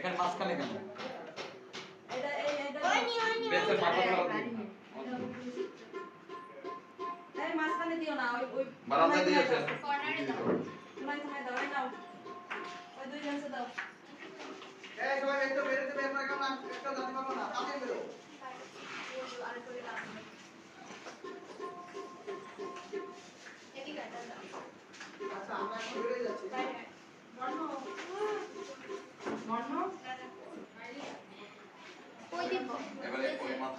এখানে মাঝখানে কেন? এটা এই এটা বেসের মাথাগুলো দিন। এই মাঝখানে দিও না ওই ওই কর্নারে দাও। তোমায় দাও নাও। ওই দুই জনকে দাও। এই সবাই একটু বেরোতে বের করে কেমন? একটা পাবো না। তাতে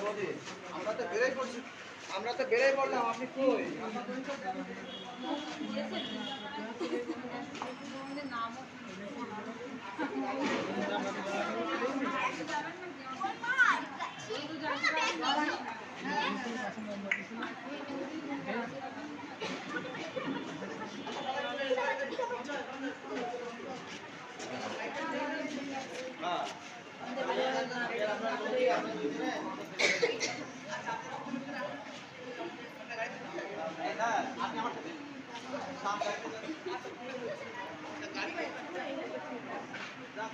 আমরা তো বেরোই পড়ছি আমরা তো বেরোই পড়লাম আপনি কই? হ্যাঁ আপনি আমার সাথে সামনে দাও, সেবা দাও।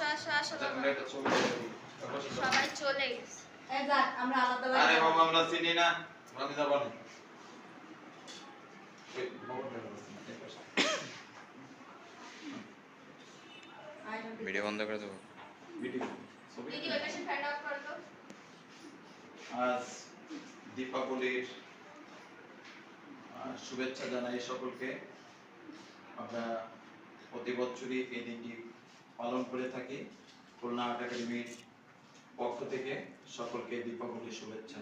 আসো আসো আসো আচ্ছা, সবাই চলে গেছে। আমরা আলাদা আরে বাবা আমরা চিনি না। আমি যাব না। ভিডিও বন্ধ করে দেবো। ভিডিও। দাও আজ দীপাবলির শুভেচ্ছা জানাই সকলকে। আমরা প্রতি বছরই এই দিনটি পালন করে থাকি। খুলনা আর্ট একাডেমির পক্ষ থেকে সকলকে দীপাবলির শুভেচ্ছা।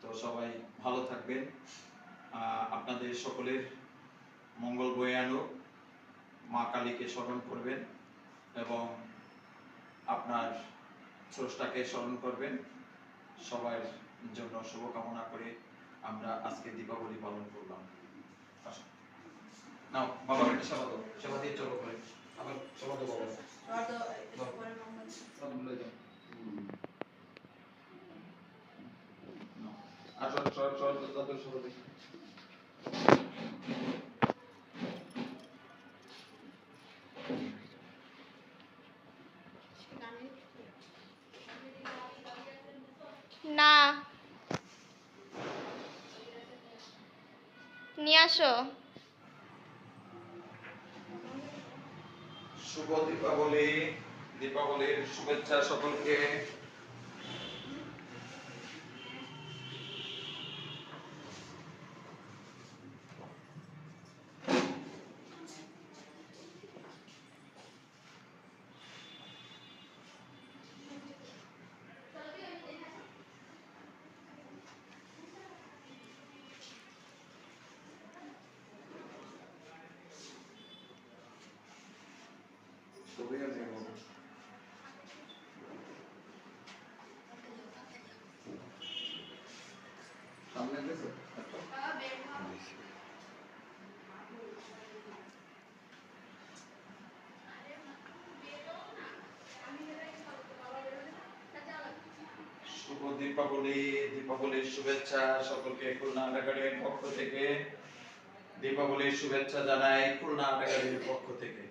তো সবাই ভালো থাকবেন। আপনাদের সকলের মঙ্গল বয়ে আনুক। মা কালীকে স্মরণ করবেন এবং আপনার স্রষ্টাকে স্মরণ করবেন। সবার জন্য শুভকামনা করে আমরা আজকে দীপাবলি পালন করলাম। নাও বাবা সেবা দাও। সেবা দিয়ে চলো করে আবার সেবা দাও বাবা আর তো পরে মঙ্গল সব ভুলে যাও নাও। আর সর সর সর তাদের সর দেখি না। নিয়ে আসো। শুভ দীপাবলি। দীপাবলির শুভেচ্ছা সকলকে। শুভ দীপাবলি, দীপাবলির শুভেচ্ছা সকলকে খুলনা একাডেমির পক্ষ থেকে। দীপাবলির শুভেচ্ছা জানাই খুলনা একাডেমির পক্ষ থেকে।